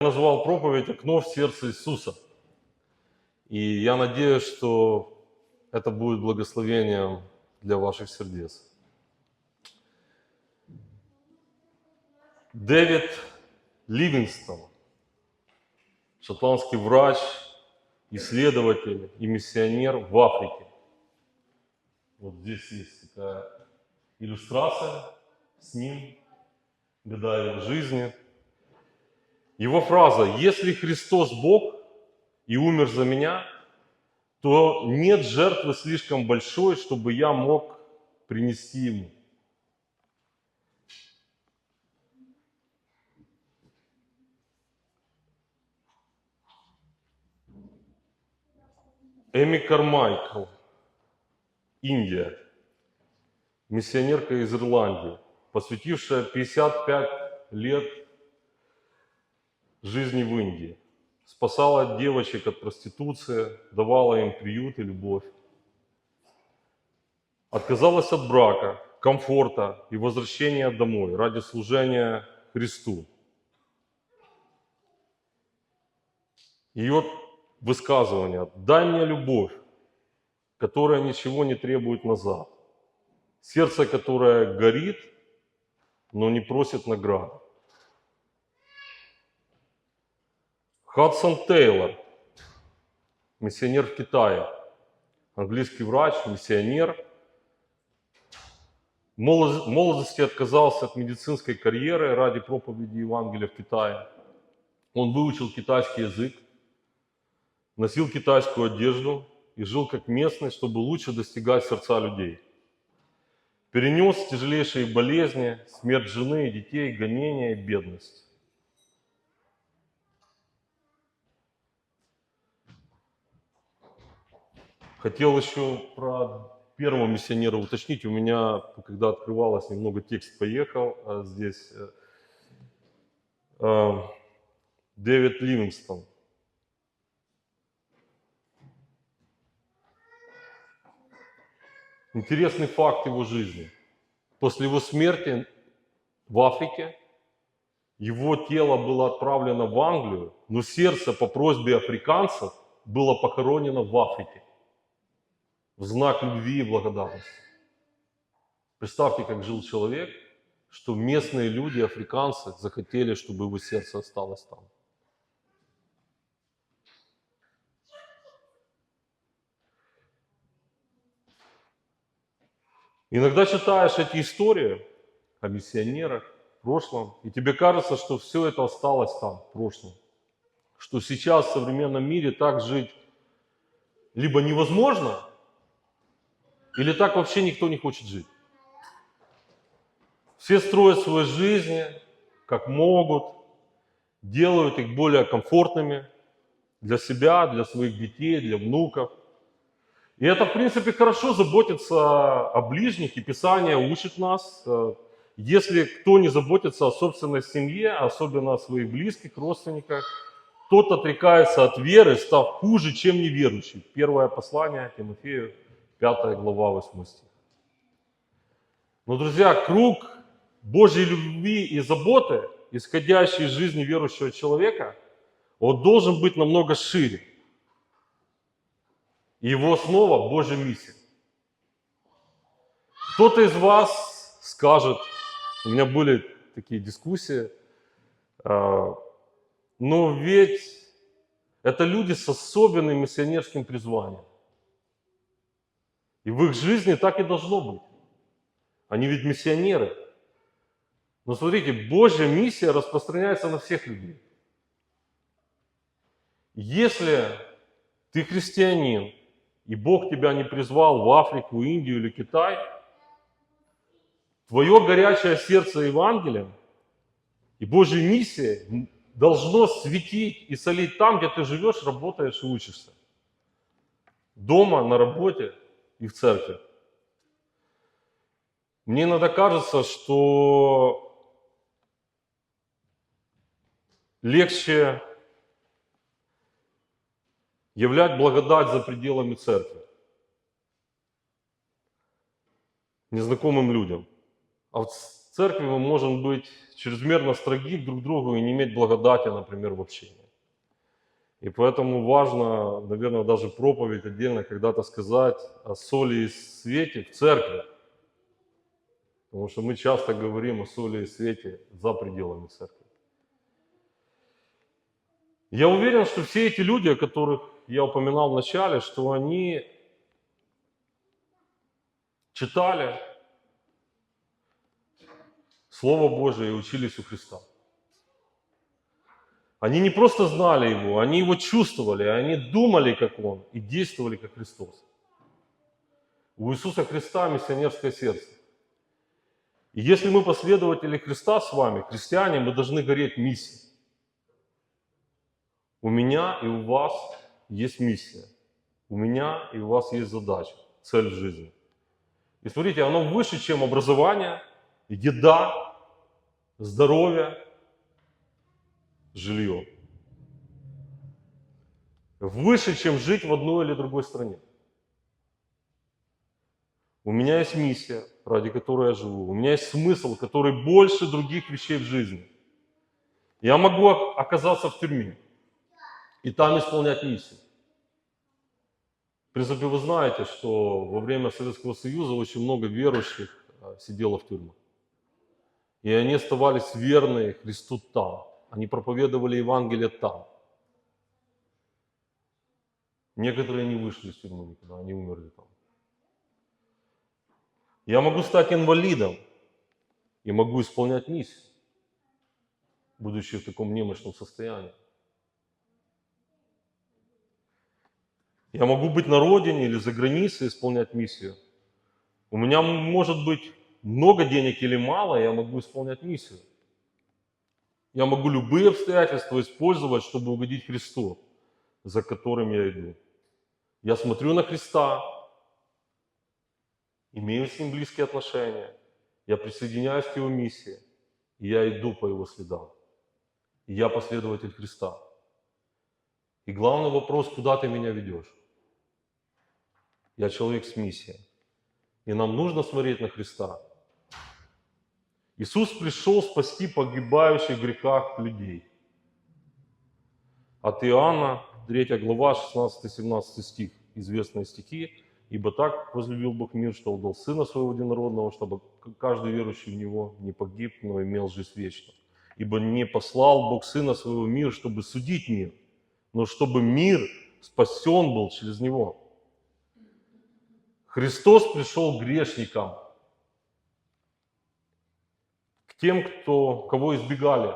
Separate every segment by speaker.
Speaker 1: Назвал проповедь «Окно в сердце Иисуса». И я надеюсь, что это будет благословением для ваших сердец. Дэвид Ливингстон, шотландский врач, исследователь и миссионер в Африке. Вот здесь есть такая иллюстрация с ним, года его жизни – его фраза «Если Христос Бог и умер за меня, то нет жертвы слишком большой, чтобы я мог принести Ему». Эми Кармайкл, Индия, миссионерка из Ирландии, посвятившая 55 лет жизни в Индии. Спасала девочек от проституции, давала им приют и любовь. Отказалась от брака, комфорта и возвращения домой ради служения Христу. Ее высказывание «Дай мне любовь, которая ничего не требует назад, сердце, которое горит, но не просит награды». Хадсон Тейлор, миссионер в Китае, английский врач, миссионер. В молод- молодости отказался от медицинской карьеры ради проповеди Евангелия в Китае. Он выучил китайский язык, носил китайскую одежду и жил как местный, чтобы лучше достигать сердца людей. Перенес тяжелейшие болезни, смерть жены и детей, гонения и бедность. Хотел еще про первого миссионера уточнить. У меня, когда открывалось, немного текст поехал. А здесь э, э, Дэвид Ливингстон. Интересный факт его жизни. После его смерти в Африке его тело было отправлено в Англию, но сердце по просьбе африканцев было похоронено в Африке в знак любви и благодарности. Представьте, как жил человек, что местные люди, африканцы, захотели, чтобы его сердце осталось там. Иногда читаешь эти истории о миссионерах в прошлом, и тебе кажется, что все это осталось там, в прошлом. Что сейчас в современном мире так жить либо невозможно, или так вообще никто не хочет жить? Все строят свои жизни, как могут, делают их более комфортными для себя, для своих детей, для внуков. И это, в принципе, хорошо заботиться о ближних, и Писание учит нас. э, Если кто не заботится о собственной семье, особенно о своих близких, родственниках, тот отрекается от веры, став хуже, чем неверующий. Первое послание Тимофею, 5 глава, 8 стих. Но, друзья, круг Божьей любви и заботы, исходящий из жизни верующего человека, он должен быть намного шире. Его основа – Божья миссия. Кто-то из вас скажет, у меня были такие дискуссии, а, но ведь это люди с особенным миссионерским призванием. И в их жизни так и должно быть. Они ведь миссионеры. Но смотрите, Божья миссия распространяется на всех людей. Если ты христианин, и Бог тебя не призвал в Африку, Индию или Китай, твое горячее сердце Евангелием и Божья миссия должно светить и солить там, где ты живешь, работаешь и учишься. Дома, на работе и в церкви. Мне иногда кажется, что легче являть благодать за пределами церкви незнакомым людям. А в церкви мы можем быть чрезмерно строги друг другу и не иметь благодати, например, в общении. И поэтому важно, наверное, даже проповедь отдельно когда-то сказать о соли и свете в церкви. Потому что мы часто говорим о соли и свете за пределами церкви. Я уверен, что все эти люди, о которых я упоминал в начале, что они читали Слово Божие и учились у Христа. Они не просто знали Его, они Его чувствовали, они думали, как Он, и действовали, как Христос. У Иисуса Христа миссионерское сердце. И если мы последователи Христа с вами, христиане, мы должны гореть миссией. У меня и у вас есть миссия. У меня и у вас есть задача, цель жизни. И смотрите, оно выше, чем образование, еда, здоровье, жилье. Выше, чем жить в одной или другой стране. У меня есть миссия, ради которой я живу. У меня есть смысл, который больше других вещей в жизни. Я могу оказаться в тюрьме и там исполнять миссию. В принципе, вы знаете, что во время Советского Союза очень много верующих а, сидело в тюрьмах. И они оставались верны Христу там. Они проповедовали Евангелие там. Некоторые не вышли из тюрьмы никуда, они умерли там. Я могу стать инвалидом и могу исполнять миссию, будучи в таком немощном состоянии. Я могу быть на родине или за границей исполнять миссию. У меня может быть много денег или мало, я могу исполнять миссию. Я могу любые обстоятельства использовать, чтобы угодить Христу, за которым я иду. Я смотрю на Христа, имею с Ним близкие отношения, я присоединяюсь к Его миссии, и я иду по Его следам. И я последователь Христа. И главный вопрос, куда ты меня ведешь? Я человек с миссией. И нам нужно смотреть на Христа. Иисус пришел спасти погибающих в грехах людей. От Иоанна, 3 глава, 16-17 стих, известные стихи. «Ибо так возлюбил Бог мир, что отдал Сына Своего Единородного, чтобы каждый верующий в Него не погиб, но имел жизнь вечную. Ибо не послал Бог Сына Своего мир, чтобы судить мир, но чтобы мир спасен был через Него». Христос пришел к грешникам, к тем, кто, кого избегали,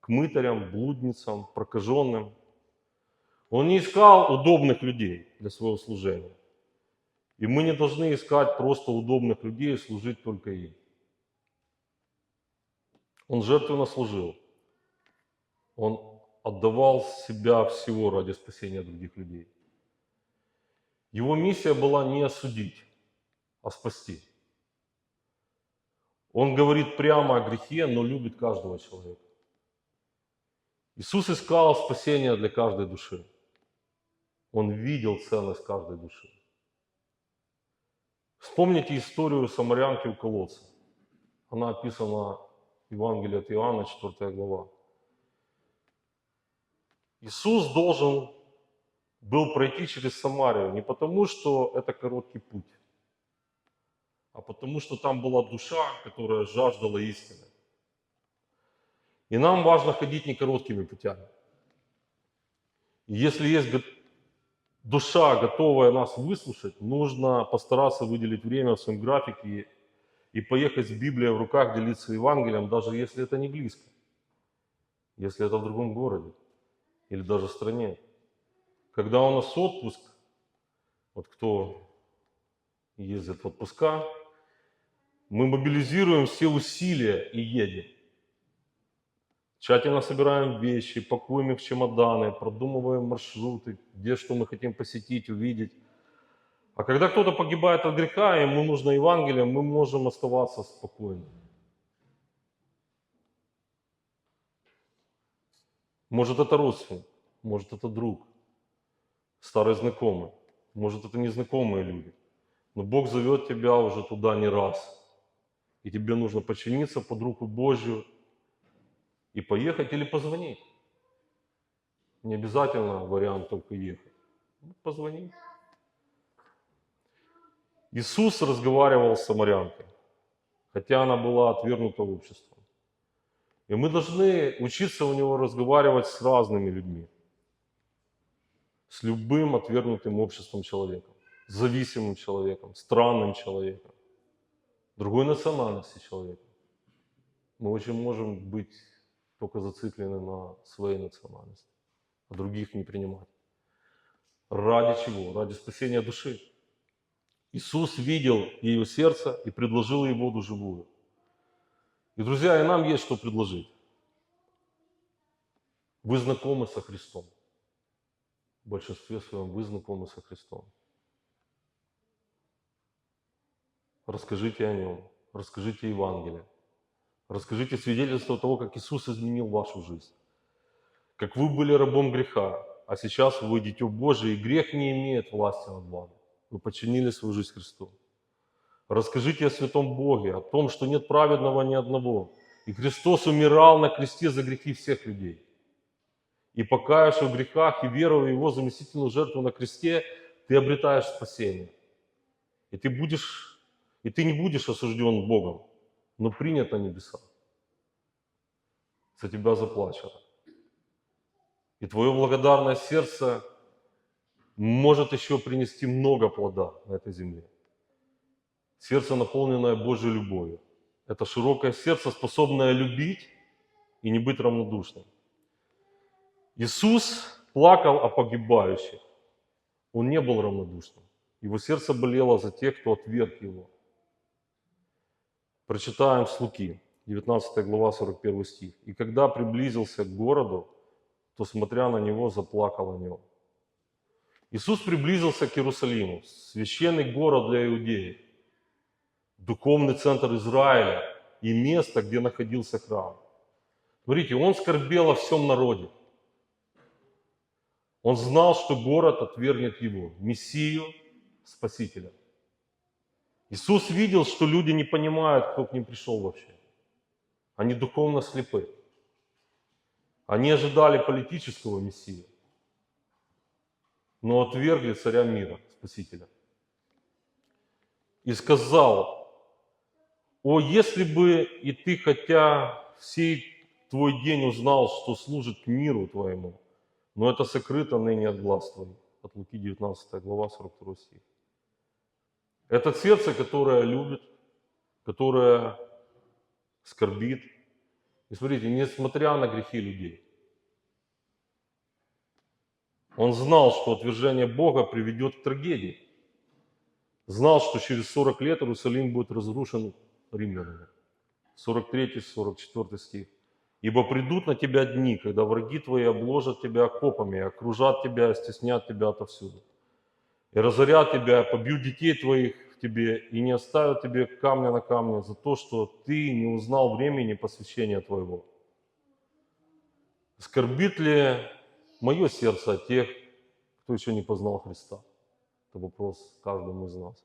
Speaker 1: к мытарям, блудницам, прокаженным. Он не искал удобных людей для своего служения. И мы не должны искать просто удобных людей и служить только им. Он жертвенно служил. Он отдавал себя всего ради спасения других людей. Его миссия была не осудить, а спасти. Он говорит прямо о грехе, но любит каждого человека. Иисус искал спасения для каждой души. Он видел ценность каждой души. Вспомните историю самарянки у колодца. Она описана в Евангелии от Иоанна, 4 глава. Иисус должен был пройти через Самарию не потому, что это короткий путь, а потому, что там была душа, которая жаждала истины. И нам важно ходить не короткими путями. Если есть душа, готовая нас выслушать, нужно постараться выделить время в своем графике и поехать с Библией в руках, делиться Евангелием, даже если это не близко, если это в другом городе или даже стране. Когда у нас отпуск, вот кто ездит в отпуска, мы мобилизируем все усилия и едем. Тщательно собираем вещи, пакуем их в чемоданы, продумываем маршруты, где что мы хотим посетить, увидеть. А когда кто-то погибает от греха, и ему нужно Евангелие, мы можем оставаться спокойны. Может, это родственник, может, это друг, старый знакомый, может, это незнакомые люди. Но Бог зовет тебя уже туда не раз. И тебе нужно подчиниться под руку Божью и поехать или позвонить. Не обязательно вариант только ехать. Ну, Позвони. Иисус разговаривал с самарянкой, хотя она была отвергнута обществом. И мы должны учиться у него разговаривать с разными людьми, с любым отвергнутым обществом человеком, зависимым человеком, странным человеком, другой национальности человеком. Мы очень можем быть только зациклены на своей национальности, а других не принимать. Ради чего? Ради спасения души. Иисус видел ее сердце и предложил ей воду живую. И, друзья, и нам есть что предложить. Вы знакомы со Христом. В большинстве своем вы знакомы со Христом. Расскажите о Нем, расскажите Евангелие, расскажите свидетельство того, как Иисус изменил вашу жизнь. Как вы были рабом греха, а сейчас вы дитё Божие, и грех не имеет власти над вами. Вы подчинили свою жизнь Христу. Расскажите о святом Боге, о том, что нет праведного ни одного. И Христос умирал на кресте за грехи всех людей. И покаявшись в грехах и веруя в Его заместительную жертву на кресте, ты обретаешь спасение. И ты, будешь, и ты не будешь осужден Богом, но принят на небесах. За тебя заплачено. И твое благодарное сердце может еще принести много плода на этой земле. Сердце, наполненное Божьей любовью. Это широкое сердце, способное любить и не быть равнодушным. Иисус плакал о погибающих. Он не был равнодушным. Его сердце болело за тех, кто отверг его. Прочитаем с Луки, 19 глава, 41 стих. «И когда приблизился к городу, то, смотря на него, заплакал о нем». Иисус приблизился к Иерусалиму, священный город для иудеев, духовный центр Израиля и место, где находился храм. Смотрите, он скорбел о всем народе. Он знал, что город отвергнет его, Мессию, Спасителя. Иисус видел, что люди не понимают, кто к ним пришел вообще. Они духовно слепы. Они ожидали политического Мессию, но отвергли царя мира, Спасителя. И сказал, о, если бы и ты, хотя всей твой день узнал, что служит миру твоему, но это сокрыто ныне от глаз твоих. От Луки 19 глава, 42 стих. Это сердце, которое любит, которое скорбит. И смотрите, несмотря на грехи людей, он знал, что отвержение Бога приведет к трагедии. Знал, что через 40 лет Иерусалим будет разрушен римлянами. 43-44 стих. Ибо придут на тебя дни, когда враги твои обложат тебя окопами, окружат тебя, стеснят тебя отовсюду. И разорят тебя, побьют детей твоих в тебе, и не оставят тебе камня на камне за то, что ты не узнал времени посвящения твоего. Скорбит ли мое сердце о тех, кто еще не познал Христа? Это вопрос каждому из нас.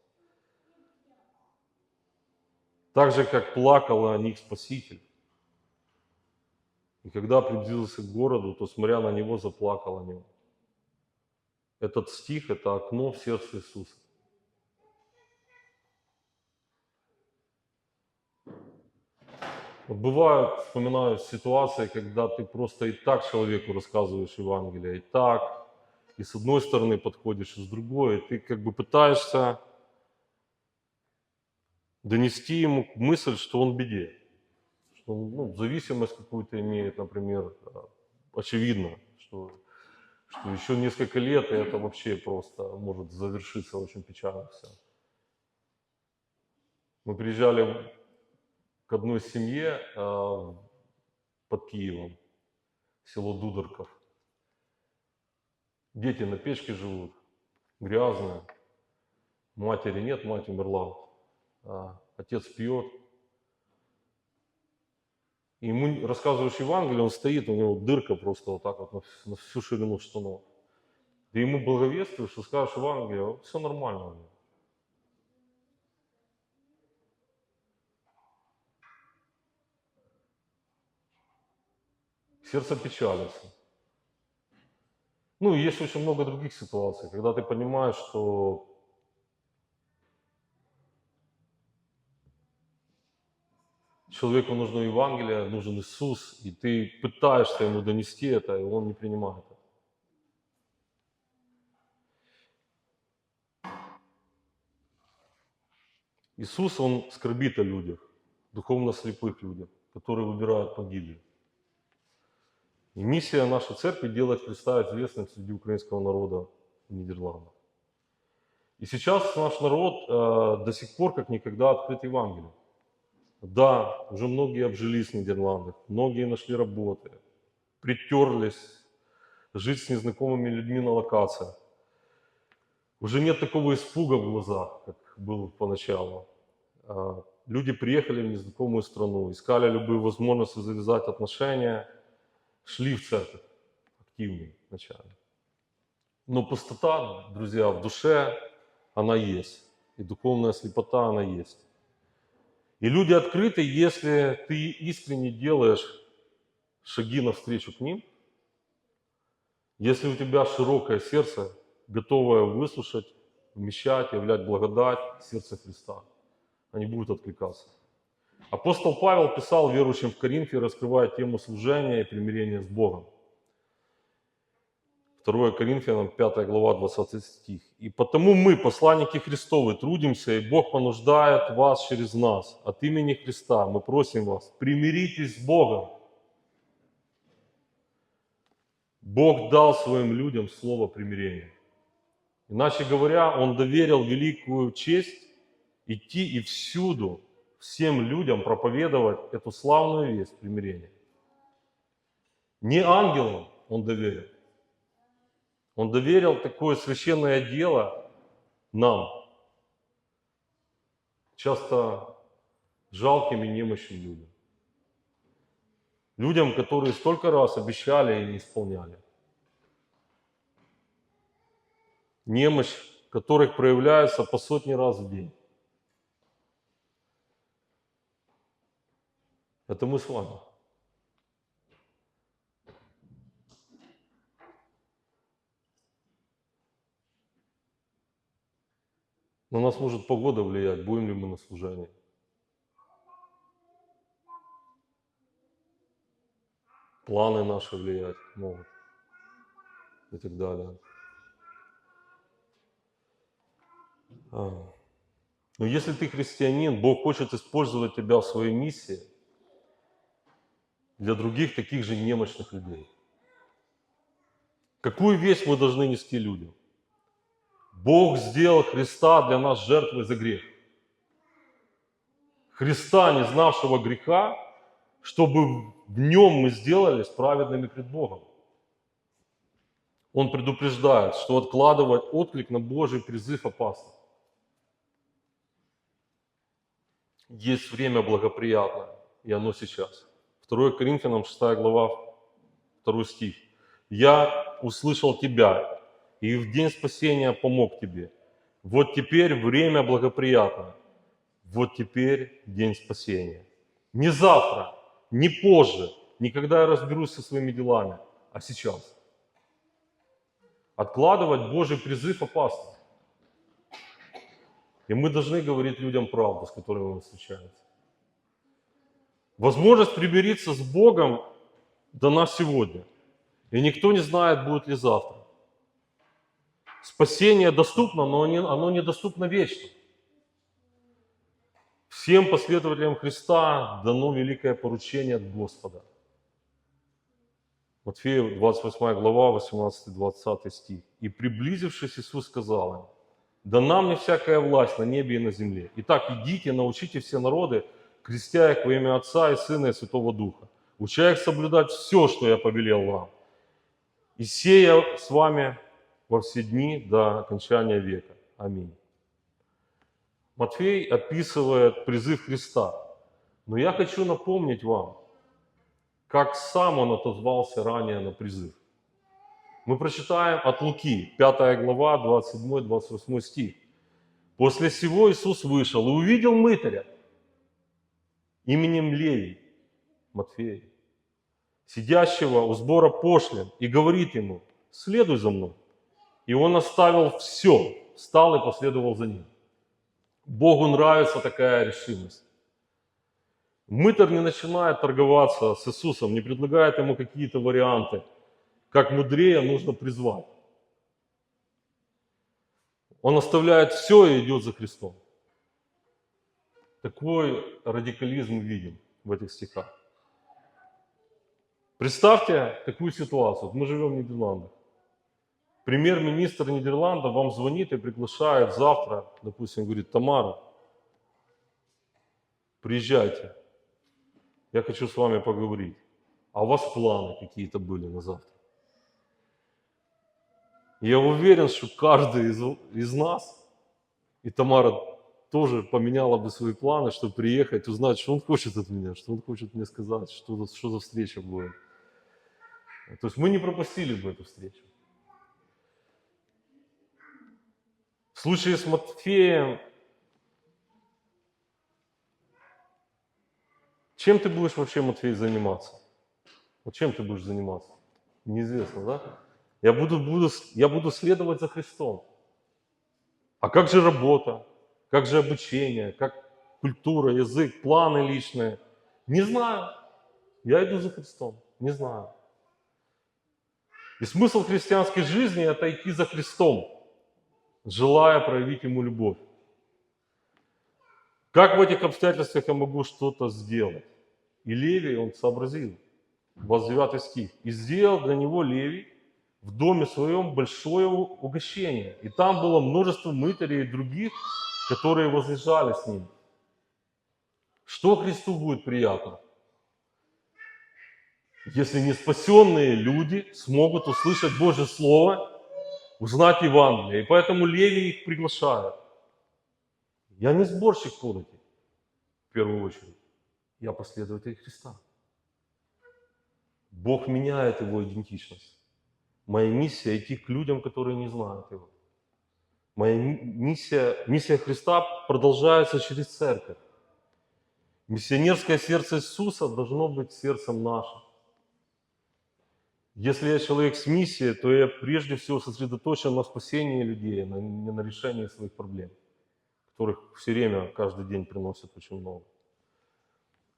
Speaker 1: Так же, как плакал о них Спаситель. И когда приблизился к городу, то, смотря на него, заплакал о нем. Этот стих – это окно в сердце Иисуса. Вот бывают, вспоминаю ситуации, когда ты просто и так человеку рассказываешь Евангелие, и так, и с одной стороны подходишь, и с другой, и ты как бы пытаешься донести ему мысль, что он в беде, что ну, зависимость какую-то имеет, например, очевидно, что, что еще несколько лет, и это вообще просто может завершиться очень печально все. Мы приезжали к одной семье э, под Киевом, село Дударков. Дети на печке живут, грязные. Матери нет, мать умерла. А отец пьет. И ему рассказываешь Евангелие, он стоит, у него дырка просто вот так вот на, на всю ширину штанов. Ты ему благовествуешь, что скажешь Евангелие, все нормально. у него. Сердце печалится. Ну, и есть очень много других ситуаций, когда ты понимаешь, что человеку нужно Евангелие, нужен Иисус, и ты пытаешься ему донести это, и он не принимает это. Иисус, Он скорбит о людях, духовно слепых людях, которые выбирают погибель. И миссия нашей церкви – делать Христа известным среди украинского народа в Нидерландах. И сейчас наш народ э, до сих пор как никогда открыт Евангелию. Да, уже многие обжились в Нидерландах, многие нашли работы, притерлись, жить с незнакомыми людьми на локациях. Уже нет такого испуга в глазах, как был поначалу. А, Люди приехали в незнакомую страну, искали любые возможности завязать отношения, шли в церковь активнее вначале. Но пустота, друзья, в душе, она есть. И духовная слепота, она есть. И люди открыты, если ты искренне делаешь шаги навстречу к ним, если у тебя широкое сердце, готовое выслушать, вмещать, являть благодать, сердце Христа, они будут откликаться. Апостол Павел писал верующим в Коринфе, раскрывая тему служения и примирения с Богом. 2 Коринфянам 5 глава 20 стих. «И потому мы, посланники Христовы, трудимся, и Бог понуждает вас через нас. От имени Христа мы просим вас, примиритесь с Богом. Бог дал своим людям слово примирения. Иначе говоря, Он доверил великую честь идти и всюду всем людям проповедовать эту славную весть примирения. Не ангелам Он доверил. Он доверил такое священное дело нам, часто жалким и немощным людям. Людям, которые столько раз обещали и не исполняли. Немощь, которых проявляется по сотни раз в день. Это мы с вами. На нас может погода влиять, будем ли мы на служении. Планы наши влиять могут и так далее. А. Но если ты христианин, Бог хочет использовать тебя в своей миссии для других таких же немощных людей. Какую весть мы должны нести людям? Бог сделал Христа для нас жертвой за грех. Христа, не знавшего греха, чтобы в нем мы сделались праведными пред Богом. Он предупреждает, что откладывать отклик на Божий призыв опасно. Есть время благоприятное, и оно сейчас. 2 Коринфянам 6 глава, 2 стих. «Я услышал тебя, и в день спасения помог тебе. Вот теперь время благоприятное. Вот теперь день спасения. Не завтра, не позже, не когда я разберусь со своими делами, а сейчас. Откладывать Божий призыв опасно. И мы должны говорить людям правду, с которыми мы встречаемся. Возможность примириться с Богом дана сегодня. И никто не знает, будет ли завтра. Спасение доступно, но не- оно недоступно вечно. Всем последователям Христа дано великое поручение от Господа. Матфея 28 глава, 18-20 стих. «И приблизившись, Иисус сказал им, «Дана мне всякая власть на небе и на земле. Итак, идите, научите все народы, крестя их во имя Отца и Сына и Святого Духа, уча их соблюдать все, что я повелел вам. И сея с вами во все дни до окончания века. Аминь. Матфей описывает призыв Христа. Но я хочу напомнить вам, как сам он отозвался ранее на призыв. Мы прочитаем от Луки, 5 глава, 27-28 стих. После всего Иисус вышел и увидел мытаря именем Левий, Матфея, сидящего у сбора пошлин, и говорит ему, следуй за мной. И он оставил все, встал и последовал за ним. Богу нравится такая решимость. Мытарь не начинает торговаться с Иисусом, не предлагает ему какие-то варианты, как мудрее нужно призвать. Он оставляет все и идет за Христом. Такой радикализм видим в этих стихах. Представьте такую ситуацию. Мы живем в Нидерландах. Премьер-министр Нидерландов вам звонит и приглашает завтра, допустим, говорит, Тамара, приезжайте, я хочу с вами поговорить. А у вас планы какие-то были на завтра? Я уверен, что каждый из, из нас, и Тамара тоже поменяла бы свои планы, чтобы приехать, узнать, что он хочет от меня, что он хочет мне сказать, что, что за встреча будет. То есть мы не пропустили бы эту встречу. В случае с Матфеем, чем ты будешь вообще, Матфей, заниматься? Вот чем ты будешь заниматься? Неизвестно, да? Я буду, буду, я буду следовать за Христом. А как же работа? Как же обучение? Как культура, язык, планы личные? Не знаю. Я иду за Христом. Не знаю. И смысл христианской жизни – это идти за Христом, желая проявить Ему любовь. Как в этих обстоятельствах я могу что-то сделать? И Левий, он сообразил, 29 стих. «И сделал для него Левий в доме своем большое угощение. И там было множество мытарей и других, которые возлежали с ним. Что Христу будет приятно? Если не спасенные люди смогут услышать Божье Слово, узнать Евангелие. И поэтому Левий их приглашает. Я не сборщик подати, в первую очередь. Я последователь Христа. Бог меняет его идентичность. Моя миссия – идти к людям, которые не знают Его. Моя миссия, миссия Христа продолжается через церковь. Миссионерское сердце Иисуса должно быть сердцем нашим. Если я человек с миссией, то я прежде всего сосредоточен на спасении людей, а не на решении своих проблем, которых все время, каждый день приносят очень много.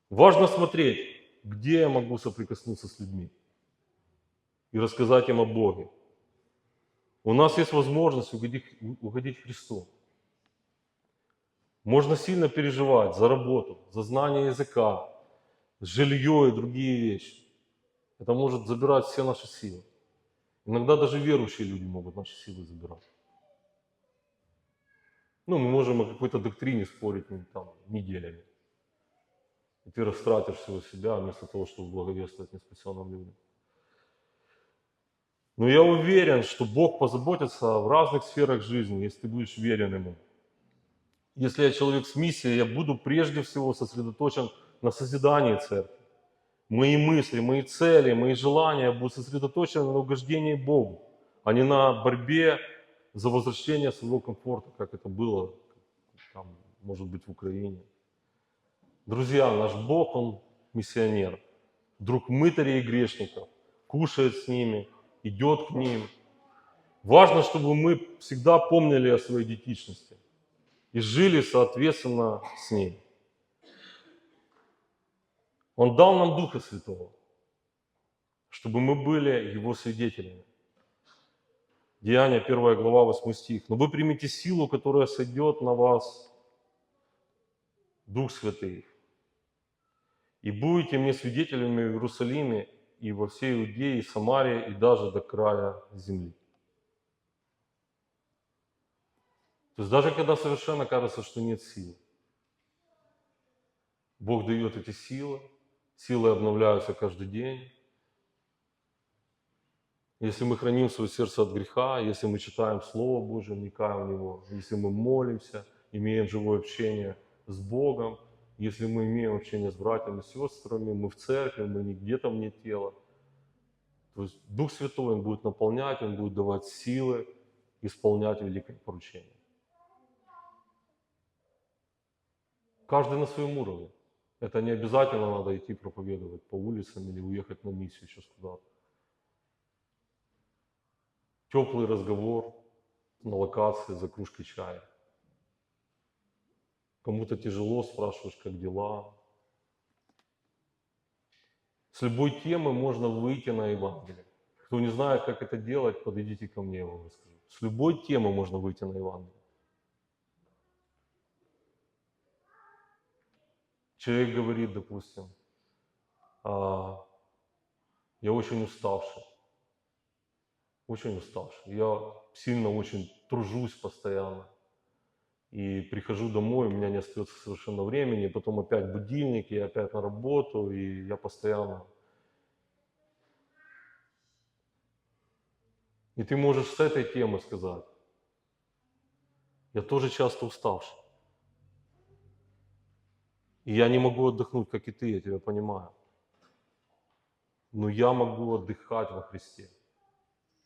Speaker 1: Важно смотреть, где я могу соприкоснуться с людьми и рассказать им о Боге. У нас есть возможность угодить, угодить Христу. Можно сильно переживать за работу, за знание языка, жилье и другие вещи. Это может забирать все наши силы. Иногда даже верующие люди могут наши силы забирать. Ну, мы можем о какой-то доктрине спорить ну, там, неделями. И ты растратишь всего себя, вместо того, чтобы благовествовать неспасенным людям. Но я уверен, что Бог позаботится в разных сферах жизни, если ты будешь верен Ему. Если я человек с миссией, я буду прежде всего сосредоточен на созидании церкви. Мои мысли, мои цели, мои желания будут сосредоточены на угождении Богу, а не на борьбе за возвращение своего комфорта, как это было, там, может быть, в Украине. Друзья, наш Бог, Он миссионер, друг мытарей и грешников, кушает с ними, идет к ним. Важно, чтобы мы всегда помнили о своей детичности и жили соответственно с ней. Он дал нам Духа Святого, чтобы мы были Его свидетелями. Деяние 1 глава 8 стих. «Но вы примите силу, которая сойдет на вас, Дух Святый, и будете мне свидетелями в Иерусалиме и во всей Иудее, и Самарии, и даже до края земли». То есть даже когда совершенно кажется, что нет силы, Бог дает эти силы, Силы обновляются каждый день. Если мы храним свое сердце от греха, если мы читаем Слово Божие, вникаем в него, если мы молимся, имеем живое общение с Богом, если мы имеем общение с братьями и сестрами, мы в церкви, мы не где-то вне тела. То есть Дух Святой, Он будет наполнять, Он будет давать силы исполнять великое поручение. Каждый на своем уровне. Это не обязательно надо идти проповедовать по улицам или уехать на миссию сейчас куда-то. Теплый разговор на локации за кружкой чая. Кому-то тяжело, спрашиваешь, как дела. С любой темы можно выйти на Евангелие. Кто не знает, как это делать, подойдите ко мне, я вам расскажу. С любой темы можно выйти на Евангелие. Человек говорит, допустим, «А, я очень уставший, очень уставший. Я сильно очень тружусь постоянно. И прихожу домой, у меня не остается совершенно времени, потом опять будильник, и опять на работу, и я постоянно... И ты можешь с этой темы сказать, я тоже часто уставший. И я не могу отдохнуть, как и ты, я тебя понимаю. Но я могу отдыхать во Христе.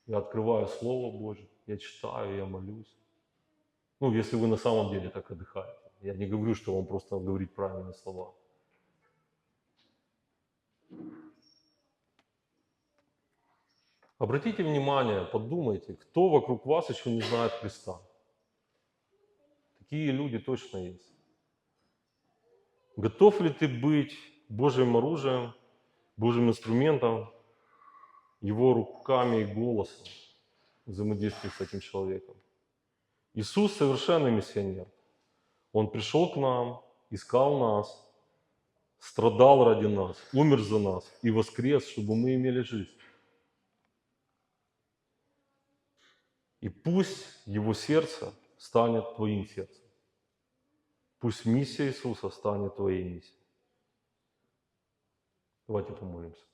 Speaker 1: Я открываю Слово Божье, я читаю, я молюсь. Ну, если вы на самом деле так отдыхаете. Я не говорю, что вам просто говорить правильные слова. Обратите внимание, подумайте, кто вокруг вас еще не знает Христа. Такие люди точно есть. Готов ли ты быть Божьим оружием, Божьим инструментом, Его руками и голосом взаимодействия с этим человеком? Иисус совершенный миссионер. Он пришел к нам, искал нас, страдал ради нас, умер за нас и воскрес, чтобы мы имели жизнь. И пусть его сердце станет твоим сердцем. Пусть миссия Иисуса станет твоей миссией. Давайте помолимся.